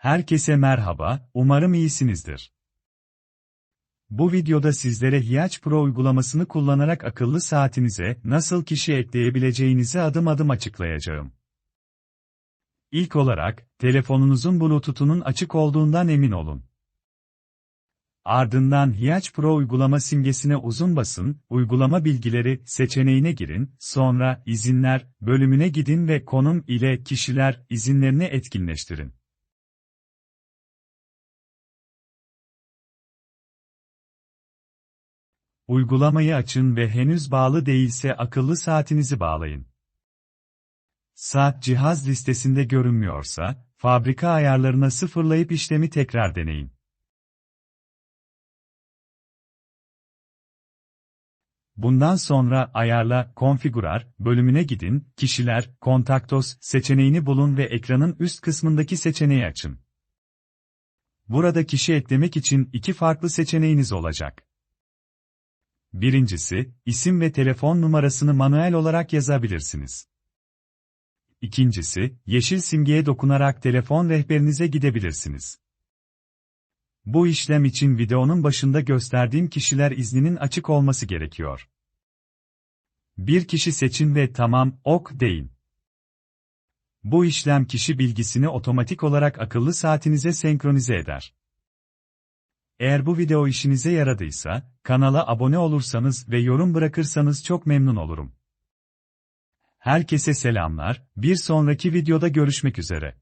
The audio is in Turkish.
Herkese merhaba, umarım iyisinizdir. Bu videoda sizlere Hiyaç Pro uygulamasını kullanarak akıllı saatinize nasıl kişi ekleyebileceğinizi adım adım açıklayacağım. İlk olarak, telefonunuzun Bluetooth'unun açık olduğundan emin olun. Ardından Hiyaç Pro uygulama simgesine uzun basın, uygulama bilgileri seçeneğine girin, sonra izinler bölümüne gidin ve konum ile kişiler izinlerini etkinleştirin. Uygulamayı açın ve henüz bağlı değilse akıllı saatinizi bağlayın. Saat cihaz listesinde görünmüyorsa, fabrika ayarlarına sıfırlayıp işlemi tekrar deneyin. Bundan sonra Ayarla, Konfigurar bölümüne gidin, Kişiler, Kontaktos seçeneğini bulun ve ekranın üst kısmındaki seçeneği açın. Burada kişi eklemek için iki farklı seçeneğiniz olacak. Birincisi, isim ve telefon numarasını manuel olarak yazabilirsiniz. İkincisi, yeşil simgeye dokunarak telefon rehberinize gidebilirsiniz. Bu işlem için videonun başında gösterdiğim kişiler izninin açık olması gerekiyor. Bir kişi seçin ve tamam, ok deyin. Bu işlem kişi bilgisini otomatik olarak akıllı saatinize senkronize eder. Eğer bu video işinize yaradıysa, kanala abone olursanız ve yorum bırakırsanız çok memnun olurum. Herkese selamlar, bir sonraki videoda görüşmek üzere.